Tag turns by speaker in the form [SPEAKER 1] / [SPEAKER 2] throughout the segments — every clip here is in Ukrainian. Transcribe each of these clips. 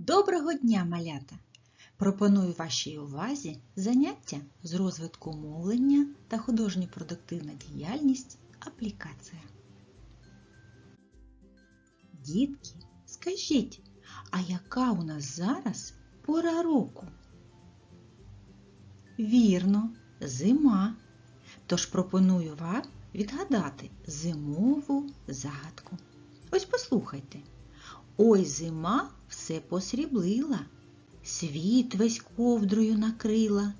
[SPEAKER 1] Доброго дня, малята! Пропоную вашій увазі заняття з розвитку мовлення та художньо-продуктивна діяльність аплікація. Дітки, скажіть, а яка у нас зараз пора року? Вірно, зима. Тож пропоную вам відгадати зимову загадку. Ось послухайте. Ой зима все посріблила, світ весь ковдрою накрила.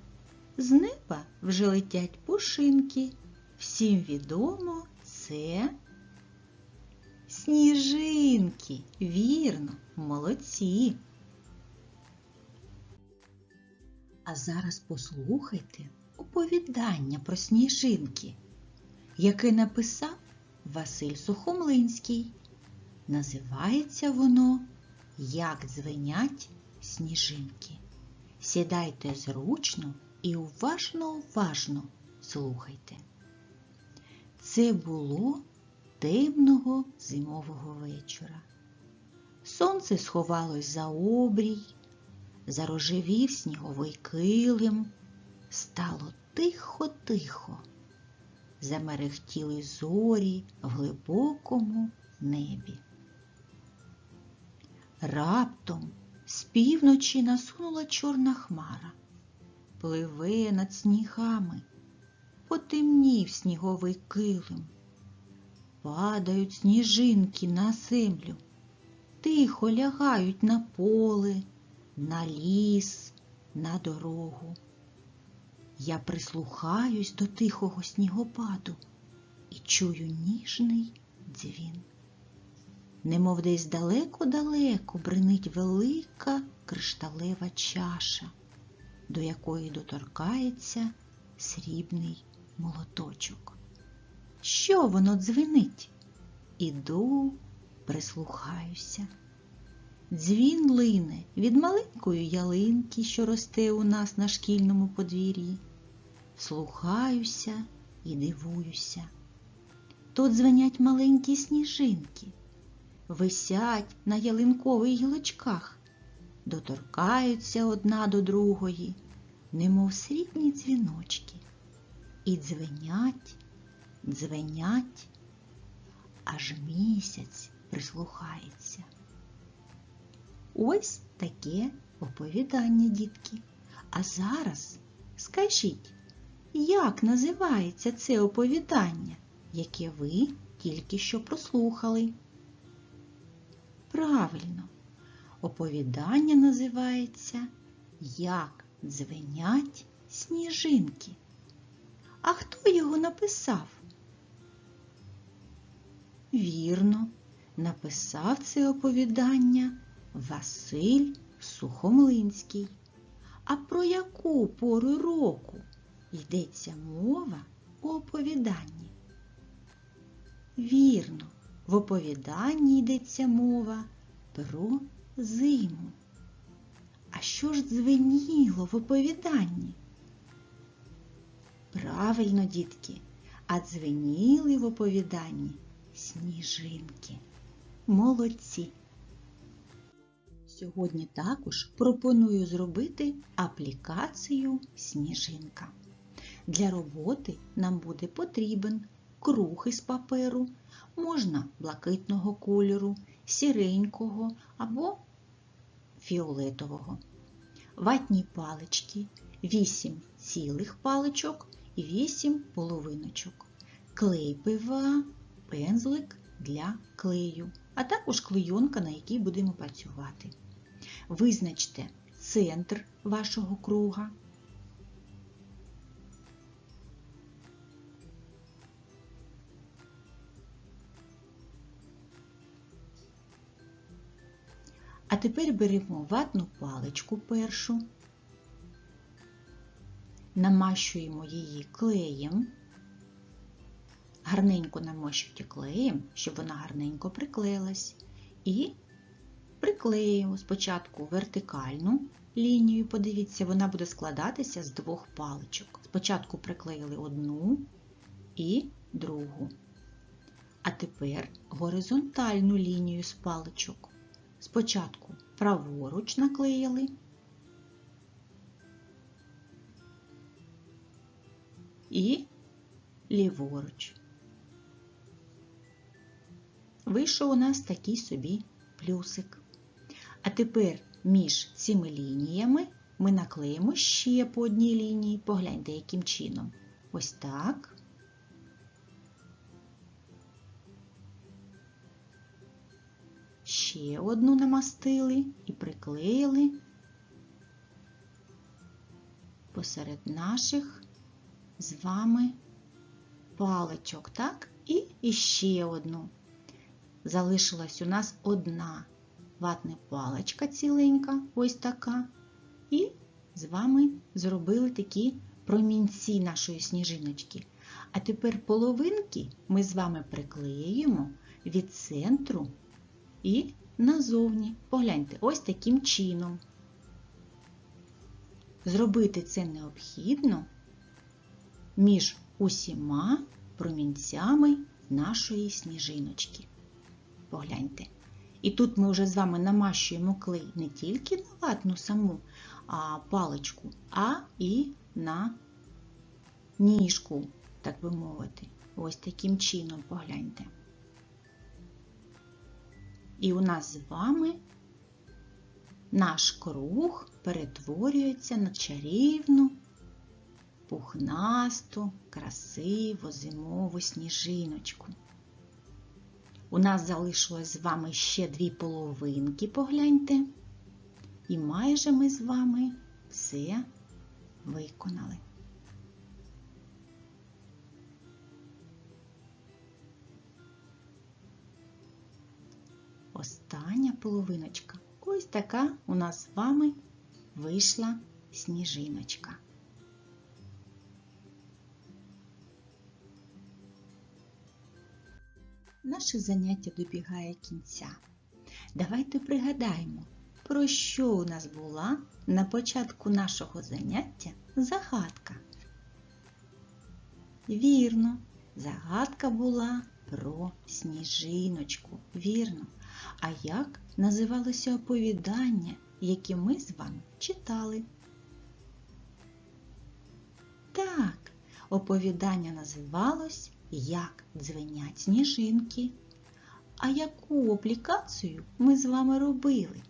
[SPEAKER 1] З неба вже летять пушинки. Всім відомо це сніжинки. Вірно, молодці. А зараз послухайте оповідання про сніжинки, яке написав Василь Сухомлинський. Називається воно Як дзвенять сніжинки. Сідайте зручно і уважно уважно слухайте. Це було темного зимового вечора. Сонце сховалось за обрій, зарожевів сніговий килим, стало тихо-тихо, замерехтіли зорі в глибокому небі. Раптом з півночі насунула чорна хмара, пливе над снігами, потемнів сніговий килим, падають сніжинки на землю, тихо лягають на поле, на ліс, на дорогу. Я прислухаюсь до тихого снігопаду і чую ніжний дзвін немов десь далеко-далеко бринить велика кришталева чаша, до якої доторкається срібний молоточок. Що воно дзвенить? Іду, прислухаюся. Дзвін лине від маленької ялинки, що росте у нас на шкільному подвір'ї. Слухаюся і дивуюся. Тут дзвенять маленькі сніжинки висять на ялинкових гілочках, доторкаються одна до другої, немов срібні дзвіночки, і дзвенять, дзвенять, аж місяць прислухається. Ось таке оповідання, дітки. А зараз скажіть, як називається це оповідання, яке ви тільки що прослухали? Правильно, оповідання називається Як дзвенять сніжинки. А хто його написав? Вірно, написав це оповідання Василь Сухомлинський. А про яку пору року йдеться мова у оповіданні? Вірно, в оповіданні йдеться мова про зиму. А що ж дзвеніло в оповіданні? Правильно, дітки, а дзвеніли в оповіданні сніжинки. Молодці. Сьогодні також пропоную зробити аплікацію сніжинка. Для роботи нам буде потрібен круг із паперу, можна блакитного кольору, сіренького або фіолетового. Ватні палички, 8 цілих паличок і 8 половиночок. Клей пива, пензлик для клею, а також клейонка, на якій будемо працювати. Визначте центр вашого круга. А тепер беремо ватну паличку першу, намащуємо її клеєм, гарненько намащуйте клеєм, щоб вона гарненько приклеїлась, і приклеюємо спочатку вертикальну лінію, подивіться, вона буде складатися з двох паличок. Спочатку приклеїли одну і другу. А тепер горизонтальну лінію з паличок. Спочатку праворуч наклеїли. І ліворуч. Вийшов у нас такий собі плюсик. А тепер між цими лініями ми наклеїмо ще по одній лінії. Погляньте, яким чином. Ось так. Ще одну намастили і приклеїли посеред наших з вами паличок, так? І іще одну. Залишилась у нас одна ватна паличка ціленька, ось така. І з вами зробили такі промінці нашої сніжиночки. А тепер половинки ми з вами приклеюємо від центру і назовні. Погляньте, ось таким чином. Зробити це необхідно між усіма промінцями нашої сніжиночки. Погляньте. І тут ми вже з вами намащуємо клей не тільки на ватну саму а паличку, а і на ніжку, так би мовити. Ось таким чином погляньте. І у нас з вами наш круг перетворюється на чарівну, пухнасту, красиву зимову сніжиночку. У нас залишилось з вами ще дві половинки, погляньте. І майже ми з вами все виконали. Половиночка. Ось така у нас з вами вийшла сніжиночка. Наше заняття добігає кінця. Давайте пригадаємо, про що у нас була на початку нашого заняття загадка. Вірно, загадка була про сніжиночку. Вірно. А як називалося оповідання, яке ми з вами читали? Так, оповідання називалось Як дзвенять сніжинки. А яку аплікацію ми з вами робили?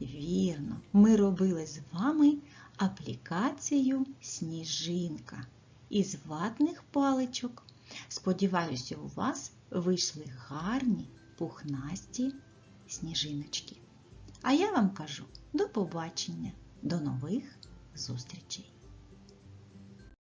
[SPEAKER 1] Вірно, ми робили з вами аплікацію Сніжинка із ватних паличок. Сподіваюся, у вас вийшли гарні пухнасті сніжиночки. А я вам кажу до побачення, до нових зустрічей!